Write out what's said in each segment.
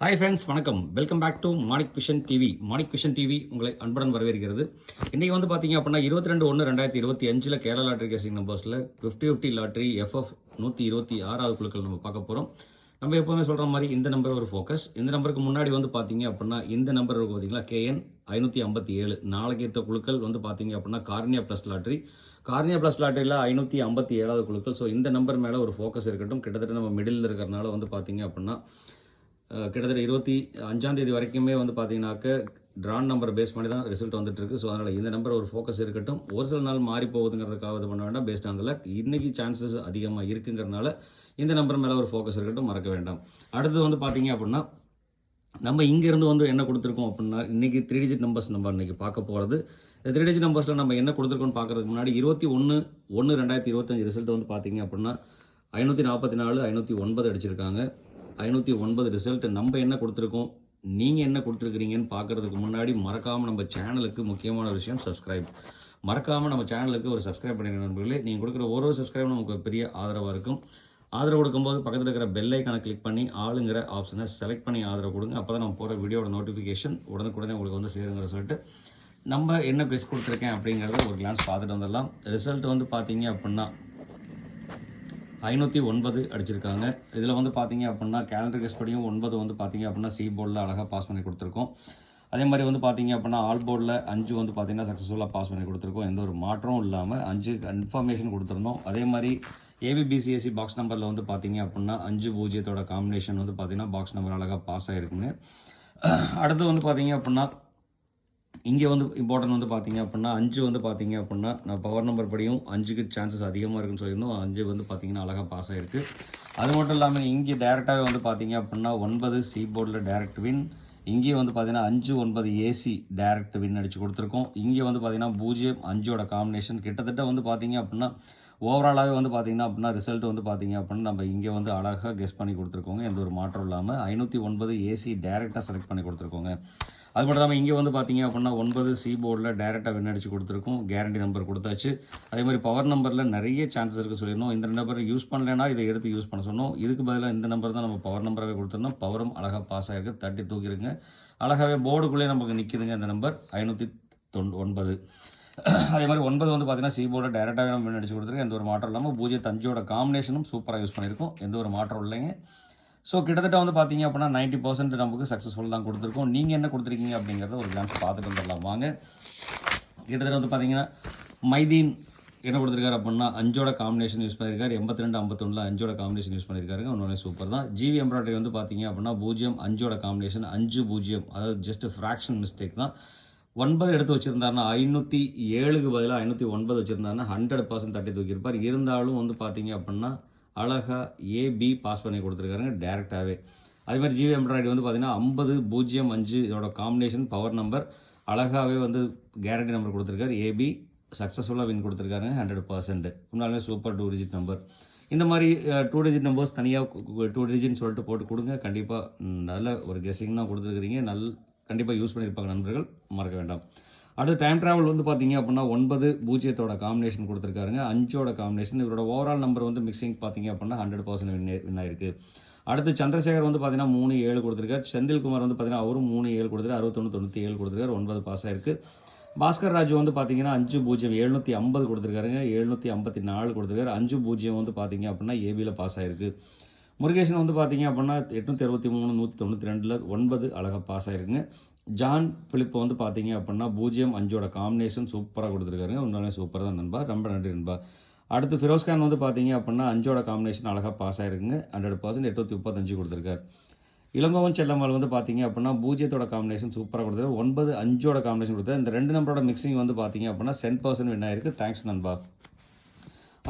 Hi friends வணக்கம். Welcome back to Manik vision TV Manik vision TV உங்களை அன்புடன் வரவேற்கிறது. இன்றைக்கி வந்து பார்த்தீங்க அப்படின்னா இருபத்தி ரெண்டு ஒன்று ரெண்டாயிரத்தி இருபத்தி அஞ்சில் கேரளா லாட்ரி கேசிங் நம்பர்ஸில் ஃபிஃப்டி ஃபிஃப்டி லாட்ரி எஃப்எஃப் நூற்றி இருபத்தி ஆறாவது குழுக்கள் நம்ம பார்க்க போகிறோம் நம்ம எப்போவுமே சொல்கிற மாதிரி இந்த நம்பர் ஒரு ஃபோக்கஸ் இந்த நம்பருக்கு முன்னாடி வந்து பார்த்தீங்க அப்படின்னா இந்த நம்பர் இருக்கும் பார்த்தீங்களா கேஎன் ஐநூற்றி ஐம்பத்தி ஏழு. நாளைக்கு ஏற்ற குழுக்கள் வந்து பார்த்தீங்க அப்படின்னா Karunya plus lottery Karunya plus லாட்டரியில் ஐநூற்றி ஐம்பத்தி ஏழாவது குழுக்கள். ஸோ இந்த நம்பர் மேலே ஒரு ஃபோக்கஸ் இருக்கட்டும். கிட்டத்தட்ட நம்ம மிடில் இருக்கிறனால வந்து பார்த்தீங்க அப்படின்னா கிட்டத்தட்ட இருபத்தி அஞ்சாம் தேதி வரைக்குமே வந்து பார்த்தீங்கன்னாக்க ட்ரான் நம்பர் பேஸ் பண்ணி தான் ரிசல்ட் வந்துட்டுருக்கு ஸோ அதனால் இந்த நம்பர் ஒரு ஃபோக்கஸ் இருக்கட்டும். ஒரு சில நாள் மாறி போகுதுங்கிறதுக்காக இது பண்ண வேண்டாம். பேஸ்ட் அந்ததில்ல இன்றைக்கி சான்சஸ் அதிகமாக இருக்குங்கிறதுனால இந்த நம்பர் மேலே ஒரு ஃபோக்கஸ் இருக்கட்டும் மறக்க வேண்டாம். அடுத்தது வந்து பார்த்தீங்க அப்படின்னா நம்ம இங்கேருந்து வந்து என்ன கொடுத்துருக்கோம் அப்படின்னா இன்றைக்கி த்ரீ டிஜிட் நம்பர்ஸ் நம்ம இன்றைக்கி பார்க்க போகிறது இந்த த்ரீ டிஜிட் நம்பர்ஸில் நம்ம என்ன கொடுத்துருக்கோம்னு பார்க்கறதுக்கு முன்னாடி இருபத்தி ஒன்று ஒன்று ரெண்டாயிரத்தி இருபத்தஞ்சு ரிசல்ட் வந்து பார்த்தீங்க அப்படின்னா ஐநூற்றி நாற்பத்தி நாலு ஐநூற்றி ஒன்பது அடிச்சிருக்காங்க. ஐநூற்றி ஒன்பது ரிசல்ட் நம்ம என்ன கொடுத்துருக்கோம்? நீங்கள் என்ன கொடுத்துருக்கிறீங்கன்னு பார்க்கறதுக்கு முன்னாடி மறக்காமல் நம்ம சேனலுக்கு முக்கியமான விஷயம் சப்ஸ்கிரைப் மறக்காமல் நம்ம சேனலுக்கு ஒரு சப்ஸ்கிரைப் பண்ணிடுங்க நண்பர்களே. நீங்கள் கொடுக்குற ஒரு ஒரு சப்ஸ்கிரைப் நமக்கு பெரிய ஆதரவாக இருக்கும். ஆதரவு கொடுக்கும்போது பக்கத்தில் இருக்கிற பெல் ஐக்கானை கிளிக் பண்ணி ஆளுங்கிற ஆப்ஷனை செலக்ட் பண்ணி ஆதரவு கொடுங்க. அப்போ தான் நம்ம போகிற வீடியோட நோட்டிஃபிகேஷன் உடனுக்குடனே உங்களுக்கு வந்து சேருங்கிற சொல்லிட்டு நம்ம என்ன பெஸ்ட் கொடுத்துருக்கேன் அப்படிங்கிறத ஒரு கிளான்ஸ் பார்த்துட்டு வந்துடலாம். ரிசல்ட் வந்து பார்த்தீங்க அப்படின்னா ஐநூற்றி ஒன்பது அடிச்சிருக்காங்க. இதில் வந்து பார்த்தீங்க அப்படின்னா கேலண்டர் கெஸ்ட் படியும் ஒன்பது வந்து பார்த்தீங்க அப்படின்னா சி போர்டில் அழகாக பாஸ் பண்ணி கொடுத்துருக்கோம். அதே மாதிரி வந்து பார்த்தீங்க அப்படின்னா ஆல் போர்டில் அஞ்சு வந்து பார்த்தீங்கன்னா சக்ஸஸ்ஃபுல்லாக பாஸ் பண்ணி கொடுத்துருக்கோம். எந்த ஒரு மாற்றமும் இல்லாமல் அஞ்சு கன்ஃபர்மேஷன் கொடுத்துருந்தோம். அதே மாதிரி ஏபிபிசிஎஸ்சி பாக்ஸ் நம்பரில் வந்து பார்த்தீங்க அப்படின்னா அஞ்சு பூஜ்ஜியத்தோட காம்பினேஷன் வந்து பார்த்தீங்கன்னா பாக்ஸ் நம்பர் அழகாக பாஸ் ஆகிருக்குங்க அடுத்து வந்து பார்த்தீங்க அப்படின்னா இங்கே வந்து இம்பார்ட்டன்ட் வந்து பார்த்தீங்க அப்படின்னா அஞ்சு வந்து பார்த்தீங்க அப்படின்னா நான் பவர் நம்பர் படியும் அஞ்சுக்கு சான்சஸ் அதிகமாக இருக்குன்னு சொல்லியிருந்தோம். அஞ்சு வந்து பார்த்தீங்கன்னா அழகாக பாஸ் ஆயிருக்கு. அது மட்டும் இல்லாமல் இங்கே டேரெக்டாகவே வந்து பார்த்தீங்க அப்படின்னா ஒன்பது சி போர்டில் டேரக்ட் வின் இங்கேயும் வந்து பார்த்தீங்கன்னா அஞ்சு ஒன்பது ஏசி டேரக்ட் வின் அடித்து கொடுத்துருக்கோம். இங்கே வந்து பார்த்தீங்கன்னா பூஜ்ஜியம் அஞ்சோட காம்பினேஷன் கிட்டத்தட்ட வந்து பார்த்தீங்க அப்படின்னா ஓவராலாகவே வந்து பார்த்தீங்கன்னா அப்படின்னா ரிசல்ட் வந்து பார்த்தீங்க அப்படின்னா நம்ம இங்கே வந்து அழகாக கெஸ் பண்ணி கொடுத்துருக்கோங்க. எந்த ஒரு மாற்றம் இல்லாமல் ஐநூற்றி ஒன்பது ஏசி டேரெக்டாக செலக்ட் பண்ணி கொடுத்துருக்கோங்க. அது மட்டும் இல்லாமல் இங்கே வந்து பார்த்தீங்க அப்படின்னா ஒன்பது சி போர்டில் டேரெக்டாக விண்ணடிச்சு கொடுத்துருக்கோம். கேரண்டி நம்பர் கொடுத்தாச்சு. அதே மாதிரி பவர் நம்பரில் நிறைய சான்சஸ் இருக்குது சொல்லியிருந்தோம். இந்த நம்பர் யூஸ் பண்ணலைன்னா இதை எடுத்து யூஸ் பண்ண சொன்னோம். இதுக்கு பதிலாக இந்த நம்பர் தான் நம்ம பவர் நம்பராகவே கொடுத்துருந்தோம். பவரும் அழகாக பாஸ் ஆகிருக்கு தட்டி தூக்கிருங்க. அழகாகவே போர்டுக்குள்ளேயே நமக்கு நிற்கிதுங்க இந்த நம்பர் ஐநூற்றி தொண் ஒன்பது. அதே மாதிரி ஒன்பது வந்து பார்த்தீங்கன்னா சிபோர்டில் டேரெக்டாகவே நம்ம வின் அடிச்சு கொடுத்துருக்கோம். எந்த ஒரு மாற்றம் இல்லாமல் பூஜ்ஜியத்து தஞ்சோட காம்பினேஷனும் சூப்பராக யூஸ் பண்ணியிருக்கோம். எந்த ஒரு மாற்றம் இல்லைங்க. ஸோ கிட்டத்தட்ட வந்து பார்த்தீங்க அப்படின்னா நைன்ட்டி பர்சன்ட் நமக்கு சக்ஸஸ்ஃபுல் தான் கொடுத்துருக்கோம். நீங்கள் என்ன கொடுத்துருக்கீங்க அப்படிங்கிறத ஒரு கிளான்ஸ் பார்த்துட்டு வந்துடலாம். வாங்க. கிட்டத்தட்ட வந்து பார்த்தீங்கன்னா மைதீன் என்ன கொடுத்துருக்காரு அப்படின்னா அஞ்சோட காம்பினேஷன் யூஸ் பண்ணியிருக்காரு எண்பத்தி ரெண்டு ஐம்பத்தொன்னில் அஞ்சோட காம்பினேஷன் யூஸ் பண்ணியிருக்காருங்க ஒன்று சூப்பர் தான். ஜிவி எம்ப்ராய்டரி வந்து பார்த்தீங்க அப்படின்னா பூஜ்ஜியம் அஞ்சோட காம்பினேஷன் அஞ்சு பூஜ்ஜியம். அதாவது ஜஸ்ட் ஃப்ராக்ஷன் மிஸ்டேக் தான். ஒன்பது எடுத்து வச்சிருந்தாருன்னா ஐநூற்றி ஏழுக்கு பதிலாக ஐநூற்றி ஒன்பது வச்சுருந்தாருன்னா ஹண்ட்ரட் பர்சன்ட் தட்டி தூக்கியிருப்பார். இருந்தாலும் வந்து பார்த்தீங்க அப்படின்னா அழகாக ஏபி பாஸ் பண்ணி கொடுத்துருக்காருங்க டேரெக்டாகவே அதே மாதிரி ஜிவி எம்ப்ராய்டி வந்து பார்த்திங்கன்னா ஐம்பது பூஜ்ஜியம் அஞ்சு இதோட காம்பினேஷன் பவர் நம்பர் அழகாகவே வந்து கேரண்டி நம்பர் கொடுத்துருக்காரு. ஏபி சக்ஸஸ்ஃபுல்லாக வின் கொடுத்துருக்காருங்க ஹண்ட்ரட் பர்சன்ட் உண்மையாலுமே சூப்பர் டூ டிஜிட் நம்பர் இந்த மாதிரி டூ டிஜிட் நம்பர்ஸ் தனியாக டூ டிஜிட்னு சொல்லிட்டு போட்டு கொடுங்க. கண்டிப்பாக நல்ல ஒரு கெஸ்ஸிங் தான் கொடுத்துருக்குறீங்க. நல் கண்டிப்பாக யூஸ் பண்ணியிருப்பாங்க நண்பர்கள். மறக்க வேண்டாம். அடுத்து டைம் ட்ராவல் வந்து பார்த்தீங்க அப்படின்னா ஒன்பது பூஜ்ஜியத்தோட காம்பினேஷன் கொடுத்துருக்காருங்க. அஞ்சோட காம்பினேஷன் இவரோட ஓவரால் நம்பர் வந்து மிக்சிங் பார்த்தீங்க அப்படின்னா ஹண்ட்ரட் பர்சன்ட் வின் வின் ஆயிருக்கு. அடுத்து சந்திரசேகர் வந்து பார்த்தீங்கன்னா மூணு ஏழு கொடுத்துருக்காரு. செந்தில்குமார் வந்து பார்த்தீங்கன்னா அவரும் மூணு ஏழு கொடுத்துருக்காரு. அறுபத்தொன்று தொண்ணூற்றி ஏழு கொடுத்துருக்காரு. ஒன்பது பாஸ் ஆயிருக்கு. பாஸ்கர் ராஜு வந்து பார்த்தீங்கன்னா அஞ்சு பூஜ்ஜியம் எழுநூற்றி ஐம்பது கொடுத்துருக்காருங்க. எழுநூற்றி ஐம்பத்தி நாலு கொடுத்துருக்காரு. அஞ்சு பூஜ்ஜியம் வந்து பார்த்தீங்க அப்படின்னா ஏபியில் பாஸ் ஆயிருக்கு. முருகேசன் வந்து பார்த்தீங்க அப்படின்னா எட்நூற்றி அறுபத்தி மூணு நூற்றி தொண்ணூற்றி ரெண்டில் ஒன்பது அழகாக பாஸ் ஆயிருக்குங்க. ஜான் பிலிப்பை வந்து பார்த்தீங்க அப்படின்னா பூஜ்ஜியம் அஞ்சோட காம்பினேஷன் சூப்பராக கொடுத்துருக்காருங்க. உண்மையிலே சூப்பர் தான் நண்பா. ரொம்ப நன்றி நண்பா. அடுத்து ஃபிரோஸ்கான் வந்து பார்த்தீங்க அப்படின்னா அஞ்சோட காம்பினேஷன் அழகாக பாஸ் ஆயிருக்குங்க. ஹண்ட்ரட் பர்சன்ட் எட்நூற்றி முப்பத்தஞ்சு கொடுத்துருக்காரு. இளங்கோவன் செல்லம்மாள் வந்து பார்த்தீங்க அப்படின்னா பூஜ்ஜியத்தோட காம்பினேஷன் சூப்பராக கொடுத்தாரு ஒன்பது அஞ்சோட காம்பினேஷன் கொடுத்தாரு இந்த ரெண்டு நம்பரோட மிக்சிங் வந்து பார்த்தீங்க அப்படின்னா சென் பர்சன்ட் வின் ஆயிருக்கு. தேங்க்ஸ் நண்பா.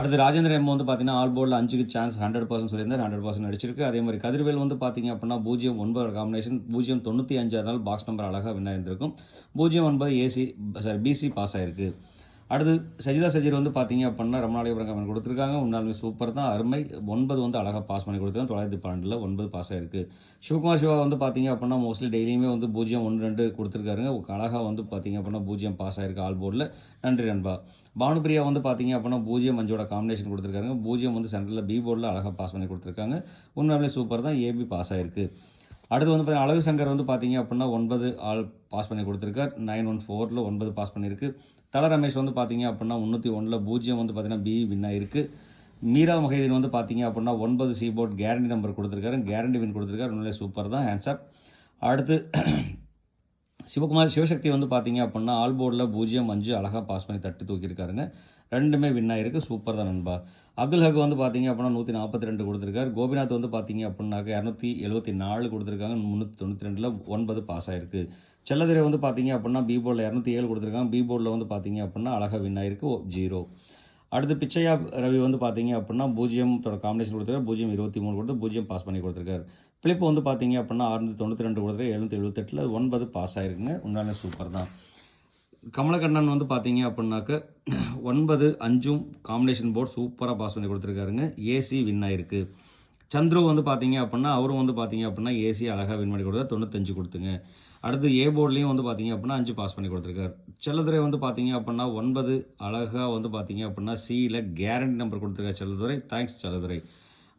அடுத்து ராஜேந்திர எம் வந்து பார்த்தீங்கன்னா ஆல் போர்டில் அஞ்சுக்கு சான்ஸ் ஹண்ட்ரட் பர்சன்ட் சொல்லியிருந்தார். ஹண்ட்ரட் பர்சன்ட் அடிச்சிருக்கு அதே மாதிரி கதிர்வேல் வந்து பார்த்தீங்க அப்படின்னா பூஜ்ஜியம் ஒன்பது காம்பினேஷன் பூஜ்ஜியம் தொண்ணூற்றி அஞ்சு அதனால் பாக்ஸ் நம்பர் அழகாக வின் ஆயிருந்திருக்கும். பூஜ்ஜியம் ஒன்பது ஏசி சாரி பிசி பாஸ் ஆயிருக்கு. அடுத்து சஜிதா சஜீர் வந்து பார்த்தீங்க அப்படின்னா ரொம்ப நாளைக்கு கமெண்ட் கொடுத்துருக்காங்க. உண்மையாலுமே சூப்பர் தான். அருமை. ஒன்பது வந்து அழகாக பாஸ் பண்ணி கொடுத்துருக்காங்க. தொள்ளாயிரத்தி பன்னெண்டில் ஒன்பது பாஸ் ஆயிருக்கு. சிவகுமார் சிவா வந்து பார்த்தீங்க அப்படின்னா மோஸ்ட்லி டெய்லியுமே வந்து பூஜ்ஜியம் ஒன்று ரெண்டு கொடுத்துருக்காருங்க. அழகாக வந்து பார்த்தீங்க அப்படின்னா பூஜ்ஜியம் பாஸ் ஆயிருக்கு ஆல் போர்டில் நன்றி நண்பா. பானுபிரியா வந்து பார்த்தீங்க அப்படின்னா பூஜ்ஜியம் அஞ்சோட காம்பினேஷன் கொடுத்துருக்காங்க பூஜ்ஜியம் வந்து சென்டரில் பி போர்டில் அழகாக பாஸ் பண்ணி கொடுத்துருக்காங்க. உண்மையிலே சூப்பர் தான். ஏபி பாஸ் ஆயிருக்கு. அடுத்து வந்து பார்த்தீங்கன்னா அழகு சங்கர் வந்து பார்த்தீங்க அப்படின்னா ஒன்பது ஆள் பாஸ் பண்ணி கொடுத்துருக்கார். நைன் ஒன் ஃபோரில் ஒன்பது பாஸ் பண்ணியிருக்கு. தல ரமேஷ் வந்து பார்த்தீங்க அப்படின்னா முந்நூற்றி ஒன்றில் பூஜ்ஜியம் வந்து பார்த்தீங்கன்னா பி வின் ஆயிருக்கு. மீரா மொஹிதீன் வந்து பார்த்தீங்க அப்படின்னா ஒன்பது சி போர்ட் கேரண்டி நம்பர் கொடுத்துருக்காரு. கேரண்டி வின் கொடுத்துருக்காரு. உண்மையிலே சூப்பர் தான். ஹேண்ட்ஸ்அப் அடுத்து சிவகுமார் சிவசக்தி வந்து பார்த்தீங்க அப்படின்னா ஆல் போர்டில் பூஜ்ஜியம் அஞ்சு அழகாக பாஸ் பண்ணி தட்டி தூக்கியிருக்காருங்க. ரெண்டுமே வின் ஆயிருக்கு. சூப்பர் தான் நண்பா. அப்துல் ஹக் வந்து பார்த்தீங்க அப்படின்னா நூற்றி நாற்பத்தி ரெண்டு கொடுத்துருக்காரு. கோபிநாத் வந்து பார்த்தீங்க அப்படின்னாக்க இரநூத்தி எழுபத்தி நாலு கொடுத்துருக்காங்க. முந்நூற்றி தொண்ணூற்றி ரெண்டில் ஒன்பது பாஸ் ஆயிருக்கு. செல்லதிரை வந்து பார்த்தீங்க அப்படின்னா பி போர்டில் இரநூத்தி ஏழு கொடுத்துருக்காங்க. பி போர்டில் வந்து பார்த்தீங்க அப்படின்னா அழகாக வின் ஆயிருக்கு. ஜீரோ அடுத்து பிச்சையா ரவி வந்து பார்த்தீங்க அப்படின்னா பூஜ்ஜியம் காம்பினேஷன் கொடுத்துருக்காரு. பூஜ்ஜியம் இருபத்தி மூணு கொடுத்து பூஜ்ஜியம் பாஸ் பண்ணி கொடுத்துருக்காரு. பிளிப் வந்து பார்த்தீங்க அப்படின்னா அறுநூத்தி தொண்ணூற்றி ரெண்டு கொடுத்துருக்காரு. எழுநூற்றி எழுபத்தெட்டில் ஒன்பது பாஸ் ஆயிருக்குங்க. உண்மையான சூப்பர் தான். கமலக்கண்ணன் வந்து பார்த்தீங்க அப்படின்னாக்க ஒன்பது அஞ்சும் காம்பினேஷன் போர்டு சூப்பராக பாஸ் பண்ணி கொடுத்துருக்காருங்க. ஏசி வின் ஆயிருக்கு. சந்துரு வந்து பார்த்தீங்க அப்படின்னா அவரும் வந்து பார்த்தீங்க அப்படின்னா ஏசி அழகாக வின் பண்ணி கொடுத்தா தொண்ணூத்தஞ்சு கொடுத்துங்க. அடுத்து ஏ போர்ட்லேயும் வந்து பார்த்தீங்க அப்படின்னா அஞ்சு பாஸ் பண்ணி கொடுத்துருக்காரு. செல்லதுரை வந்து பார்த்தீங்க அப்படின்னா ஒன்பது அழகாக வந்து பார்த்தீங்க அப்படின்னா சியில் கேரண்டி நம்பர் கொடுத்துருக்காரு செல்லதுரை. தேங்க்ஸ் செல்லதுரை.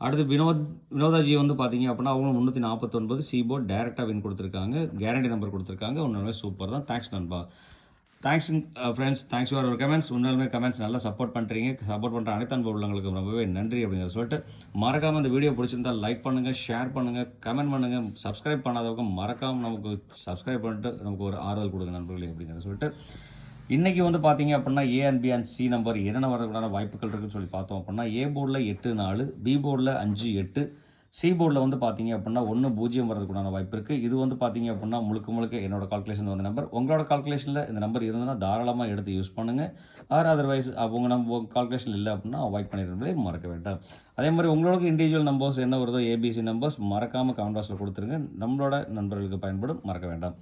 அடுத்து வினோத் வினோதாஜி வந்து பார்த்தீங்க அப்படின்னா அவங்க முந்நூற்றி நாற்பத்தொன்பது சி போர்ட் டேரெக்டாக வின் கொடுத்துருக்காங்க. கேரண்டி நம்பர் கொடுத்துருக்காங்க. ஒன்றுமே சூப்பர் தான். தேங்க்ஸ் நண்பா. Thanks friends thanks for our comments உண்மையிலுமே கமெண்ட்ஸ் நல்லா சப்போர்ட் பண்ணுறீங்க சப்போர்ட் பண்ணுற அனைத்து அன்பு உள்ளவங்களுக்கு ரொம்பவே நன்றி அப்படிங்கிற சொல்லிட்டு மறக்காமல் இந்த வீடியோ பிடிச்சிருந்தால் லைக் பண்ணுங்கள் ஷேர் பண்ணுங்கள் கமெண்ட் பண்ணுங்கள் சப்ஸ்கிரைப் பண்ணாதவங்க மறக்காமல் நமக்கு சப்ஸ்கிரைப் பண்ணிட்டு நமக்கு ஒரு ஆறுதல் கொடுங்க நண்பர்களே அப்படிங்கிற சொல்லிட்டு இன்றைக்கி வந்து பார்த்தீங்க அப்படின்னா A and B and C number என்னென்ன வரக்கூடாத வாய்ப்புகள் இருக்குன்னு சொல்லி பார்த்தோம் அப்படின்னா ஏ போர்டில் எட்டு நாலு பி போர்டில் அஞ்சு எட்டு சி போர்டில் வந்து பார்த்தீங்க அப்படின்னா ஒன்று பூஜ்ஜியம் வரதுக்குண்டான வாய்ப்பு இருக்குது இது வந்து பார்த்தீங்க அப்படின்னா முழுக்க முழுக்க என்னோட கால்குலேஷன் வந்த நம்பர் உங்களோட கால்குலேஷனில் இந்த நம்பர் இருந்ததுன்னா தாராளமாக எடுத்து யூஸ் பண்ணுங்கள் ஆர் அதர்வைஸ் அவங்க நம்ம கால்குலேஷன் இல்லை அப்படின்னா அவாய்ட் பண்ணிடுறதே மறக்க வேண்டாம். அதே மாதிரி உங்களோட இண்டிவிஜுவல் நம்பர்ஸ் என்ன வருதோ ஏபிசி நம்பர்ஸ் மறக்காமல் கமெண்ட் பாக்ஸில் கொடுத்துருங்க. நம்மளோட நண்பர்களுக்கு பயன்படும். மறக்க வேண்டாம்.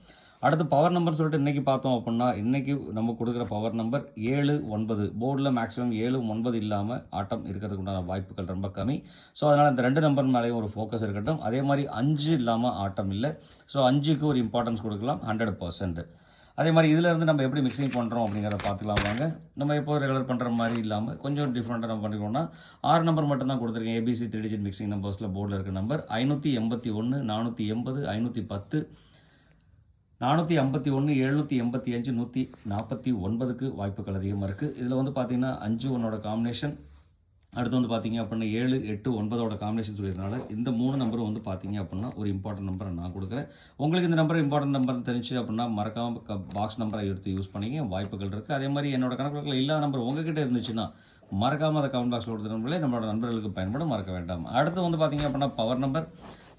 அடுத்து பவர் நம்பர் சொல்லிட்டு இன்றைக்கி பார்த்தோம் அப்படின்னா இன்றைக்கி நம்ம கொடுக்குற பவர் நம்பர் ஏழு ஒன்பது. போர்டில் மேக்ஸிமம் ஏழு ஒன்பது இல்லாமல் ஆட்டம் இருக்கிறதுக்கு உண்டான வாய்ப்புகள் ரொம்ப கம்மி. ஸோ அதனால் இந்த ரெண்டு நம்பர் மேலேயும் ஒரு ஃபோக்கஸ் இருக்கட்டும். அதே மாதிரி அஞ்சு இல்லாமல் ஆட்டம் இல்லை. ஸோ அஞ்சுக்கு ஒரு இம்பார்ட்டன்ஸ் கொடுக்கலாம் ஹண்ட்ரட் பர்சன்ட் அதே மாதிரி இதில் இருந்து நம்ம எப்படி மிக்சிங் பண்ணுறோம் அப்படிங்கிறத பார்த்துக்கலாம் வாங்க. நம்ம எப்போ ரெகுலர் பண்ணுற மாதிரி இல்லாமல் கொஞ்சம் டிஃப்ரெண்ட்டாக நம்ம பண்ணிக்கணும்னா ஆறு நம்பர் மட்டும் தான் கொடுத்துருக்கேன் ஏபிசி த்ரீ டிஜிட் மிக்சிங் நம்பர்ஸில் போர்டில் இருக்க நம்பர் ஐநூற்றி எண்பத்தி ஒன்று நானூற்றி எண்பது ஐநூற்றி பத்து நானூற்றி ஐம்பத்தி ஒன்று எழுநூற்றி எண்பத்தி அஞ்சு நூற்றி நாற்பத்தி ஒன்பதுக்கு வாய்ப்புகள் அதிகமாக இருக்குது இதில் வந்து பார்த்திங்கன்னா அஞ்சு ஒன்னோட காம்பினேஷன் அடுத்து வந்து பார்த்தீங்க அப்படின்னா ஏழு எட்டு ஒன்பதோட காம்பினேஷன் சொல்லியிருந்தனால இந்த மூணு நம்பரும் வந்து பார்த்தீங்க அப்படின்னா ஒரு இம்பார்ட்டன்ட் நம்பரை நான் கொடுக்குறேன். உங்களுக்கு இந்த நம்பர் இம்பார்ட்டன்ட் நம்பர் தெரிஞ்சு அப்படின்னா மறக்காம பாக்ஸ் நம்பரை எடுத்து யூஸ் பண்ணிங்க. வாய்ப்புகள் இருக்குது அதே மாதிரி என்னோட கணக்குகளில் இல்லாத நம்பர் உங்ககிட்ட இருந்துச்சுன்னா மறக்காமல் அதை கமெண்ட் பாக்ஸில் கொடுத்த நம்பர்களே நம்மளோட நண்பர்களுக்கு பயன்படும் மறக்க வேண்டாம். அடுத்து வந்து பார்த்தீங்க அப்படின்னா பவர் நம்பர்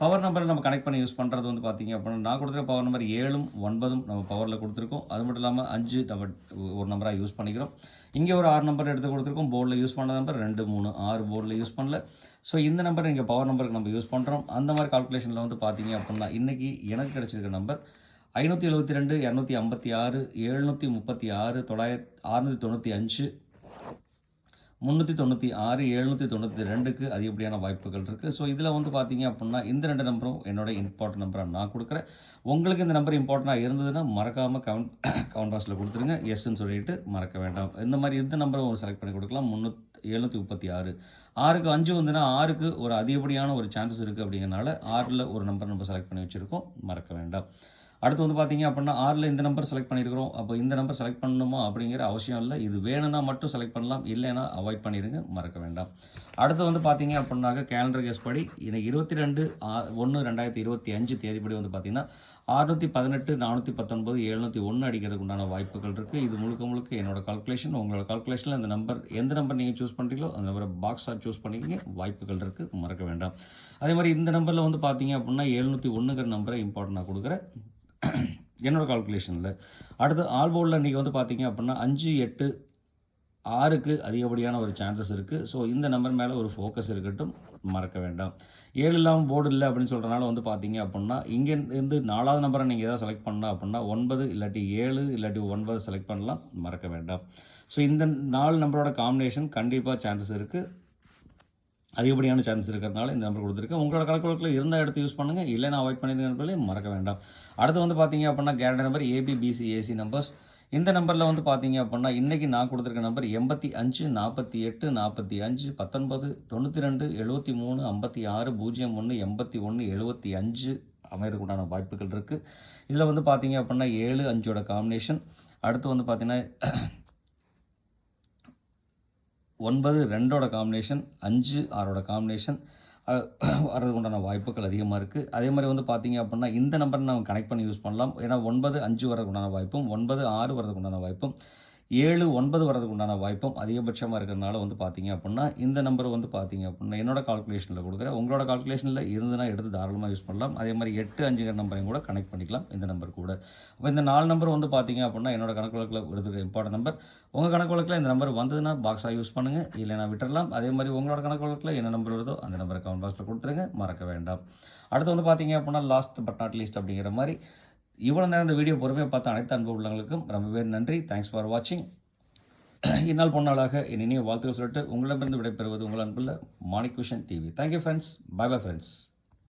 பவர் நம்பரை நம்ம கனெக்ட் பண்ணி யூஸ் பண்ணுறது வந்து பார்த்தீங்க அப்படின்னா நான் கொடுத்துருக்க பவர் நம்பர் ஏழும் ஒன்பதும் நம்ம பவரில் கொடுத்துருக்கோம். அது மட்டும் இல்லாமல் அஞ்சு நம்ம ஒரு நம்பராக யூஸ் பண்ணிக்கிறோம். இங்கே ஒரு ஆறு நம்பர் எடுத்து கொடுத்துருக்கோம். போர்டில் யூஸ் பண்ண நம்பர் ரெண்டு மூணு ஆறு போர்டில் யூஸ் பண்ணல. ஸோ இந்த நம்பர் இங்கே பவர் நம்பருக்கு நம்ம யூஸ் பண்ணுறோம் அந்த மாதிரி கால்குலேஷனில் வந்து பார்த்தீங்க அப்படின்னா இன்றைக்கி எனக்கு கிடச்சிருக்க நம்பர் ஐநூற்றி எழுபத்தி ரெண்டு இரநூத்தி ஐம்பத்தி ஆறு எழுநூற்றி முப்பத்தி ஆறு தொள்ளாயிரத்தி அறுநூற்றி தொண்ணூற்றி அஞ்சு முந்நூற்றி தொண்ணூற்றி ஆறு எழுநூற்றி தொண்ணூற்றி ரெண்டுக்கு அதிகப்படியான வாய்ப்புகள் இருக்குது ஸோ இதில் வந்து பார்த்தீங்க அப்படின்னா இந்த ரெண்டு நம்பரும் என்னோட இம்பார்ட்டன்ட் நம்பராக நான் கொடுக்குறேன். உங்களுக்கு இந்த நம்பர் இம்பார்ட்டண்ட்டாக இருந்ததுன்னா மறக்காமல் கவுண்ட் கவுண்ட் பாக்ஸில் கொடுத்துருங்க. எஸ்ன்னு சொல்லிட்டு மறக்க வேண்டாம். இந்த மாதிரி இந்த நம்பரும் ஒரு செலக்ட் பண்ணி கொடுக்கலாம். முந்நூற்றி எழுநூற்றி முப்பத்தி ஆறு. ஆறுக்கு அஞ்சு வந்துன்னா ஆறுக்கு ஒரு அதிகப்படியான ஒரு சான்சஸ் இருக்குது அப்படிங்கிறனால ஆறில் ஒரு நம்பர் நம்ம செலக்ட் பண்ணி வச்சுருக்கோம். மறக்க வேண்டாம். அடுத்து வந்து பார்த்தீங்க அப்படின்னா ஆறில் இந்த நம்பர் செலக்ட் பண்ணியிருக்கிறோம் அப்போ இந்த நம்பர் செலக்ட் பண்ணணுமா அப்படிங்கிற அவசியம் இல்லை. இது வேணும்னா மட்டும் செலக்ட் பண்ணலாம். இல்லைன்னா அவாய்ட் பண்ணிடுங்க மறக்க வேண்டாம். அடுத்து வந்து பார்த்தீங்க அப்படின்னாக்க கேலண்டர் கேஸ் படி இன்னைக்கு இருபத்தி ரெண்டு ஒன்று ரெண்டாயிரத்தி இருபத்தி அஞ்சு தேதிப்படி வந்து பார்த்தீங்கன்னா அறுநூற்றி பதினெட்டு நானூற்றி பத்தொன்பது எழுநூற்றி ஒன்று அடிக்கிறதுக்கு உண்டான வாய்ப்புகள் இருக்குது இது முழுக்க முழுக்க என்னோட கால்குலேஷன் உங்களோட கால்குலேஷனில் இந்த நம்பர் எந்த நம்பர் நீங்கள் சூஸ் பண்ணுறீங்களோ அந்த நம்பரை பாக்ஸாக சூஸ் பண்ணிக்கிங்க. வாய்ப்புகள் இருக்குது மறக்க வேண்டாம். அதே மாதிரி இந்த நம்பரில் வந்து பார்த்தீங்க அப்படின்னா எழுநூற்றி ஒன்றுங்கிற நம்பரை இம்பார்ட்டண்ட்டாக கொடுக்குறேன். என்னோட கால்குலேஷனில் அடுத்து ஆல் போர்டில் இன்றைக்கி வந்து பார்த்தீங்க அப்படின்னா அஞ்சு எட்டு ஆறுக்கு அதிகப்படியான ஒரு சான்சஸ் இருக்குது ஸோ இந்த நம்பர் மேலே ஒரு ஃபோக்கஸ் இருக்கட்டும் மறக்க வேண்டாம். ஏழு இல்லாமல் போர்டு இல்லை அப்படின்னு சொல்கிறனால வந்து பார்த்தீங்க அப்படின்னா இங்கே இருந்து நாலாவது நம்பரை நீங்கள் எதாவது செலக்ட் பண்ணால் அப்படின்னா ஒன்பது இல்லாட்டி ஏழு இல்லாட்டி ஒன்பது செலக்ட் பண்ணலாம் மறக்க வேண்டாம். ஸோ இந்த நாலு நம்பரோட காம்பினேஷன் கண்டிப்பாக சான்சஸ் இருக்குது அதிகப்படியான சான்ஸ் இருக்கிறதுனால இந்த நம்பர் கொடுத்துருக்கேன். உங்களோட கணக்கு இருந்தால் எடுத்து யூஸ் பண்ணுங்கள் இல்லைன்னா அவாய்ட் பண்ணிடுங்க மறக்க வேண்டாம். அடுத்து வந்து பார்த்தீங்க அப்படின்னா guarantee number ABBC AC numbers இந்த நம்பரில் வந்து பார்த்தீங்க அப்படின்னா இன்றைக்கி நான் கொடுத்துருக்க நம்பர் எண்பத்தி அஞ்சு நாற்பத்தி எட்டு நாற்பத்தி அஞ்சு பத்தொன்பது தொண்ணூற்றி ரெண்டு எழுபத்தி மூணு ஐம்பத்தி ஆறு பூஜ்ஜியம் ஒன்று எண்பத்தி ஒன்று எழுபத்தி அஞ்சு அமையறதுக்குண்டான வாய்ப்புகள் இருக்குது இதில் வந்து பார்த்தீங்க அப்படின்னா ஏழு அஞ்சோட காம்பினேஷன் அடுத்து வந்து பார்த்தீங்கன்னா ஒன்பது ரெண்டோட காம்பினேஷன் அஞ்சு ஆறோட காம்பினேஷன் வரதுக்கு உண்டான வாய்ப்புகள் அதிகமாக இருக்குது அதே மாதிரி வந்து பார்த்தீங்க அப்படின்னா இந்த நம்பர் நம்ம கனெக்ட் பண்ணி யூஸ் பண்ணலாம். ஏன்னா ஒன்பது அஞ்சு வரதுக்கு உண்டான வாய்ப்பும் ஒன்பது ஆறு வரதுக்கு உண்டான வாய்ப்பும் ஏழு ஒன்பது வரதுக்கு உண்டான வாய்ப்பும் அதிகபட்சமாக இருக்கிறதுனால வந்து பார்த்தீங்க அப்படின்னா இந்த நம்பர் வந்து பார்த்தீங்க அப்படின்னா என்னோட கால்குலேஷனில் கொடுக்குறேன். உங்களோட கால்குலேஷனில் இருந்துன்னா எடுத்து தாராளமாக யூஸ் பண்ணலாம். அதே மாதிரி எட்டு அஞ்சுங்கிற நம்பரையும் கூட கனெக்ட் பண்ணிக்கலாம் இந்த நம்பர் கூட. அப்போ இந்த நாலு நம்பர் வந்து பார்த்தீங்க அப்படின்னா என்னோட கணக்கு வழக்கில் எடுத்துக்க இம்பார்ட்டன் நம்பர் உங்கள் கணக்கு வழக்கில் இந்த நம்பர் வந்ததுன்னா பாக்ஸாக யூஸ் பண்ணுங்கள் இல்லைனா விட்டுடலாம் அதே மாதிரி உங்களோட கணக்கு வழக்கில் என்ன நம்பர் வருதோ அந்த நம்பரை கமெண்ட் பாக்ஸில் கொடுத்துருங்க. மறக்க வேண்டாம். அடுத்து வந்து பார்த்தீங்க அப்படின்னா லாஸ்ட் பட் நாட் லீஸ்ட் அப்படிங்கிற மாதிரி இவ்வளோ நேரம் இந்த வீடியோ பொறுமையாக பார்த்த அனைத்து அன்பு உள்ளவங்களுக்கும் ரொம்பவே நன்றி. தேங்க்ஸ் ஃபார் வாட்சிங் இந்நாள் பொன்னாளாக என் இனிய வாழ்த்துக்கள் சொல்லிட்டு உங்களிடமிருந்து விடைபெறுவது உங்கள் அன்புள்ள Manik vision TV thank you friends bye bye friends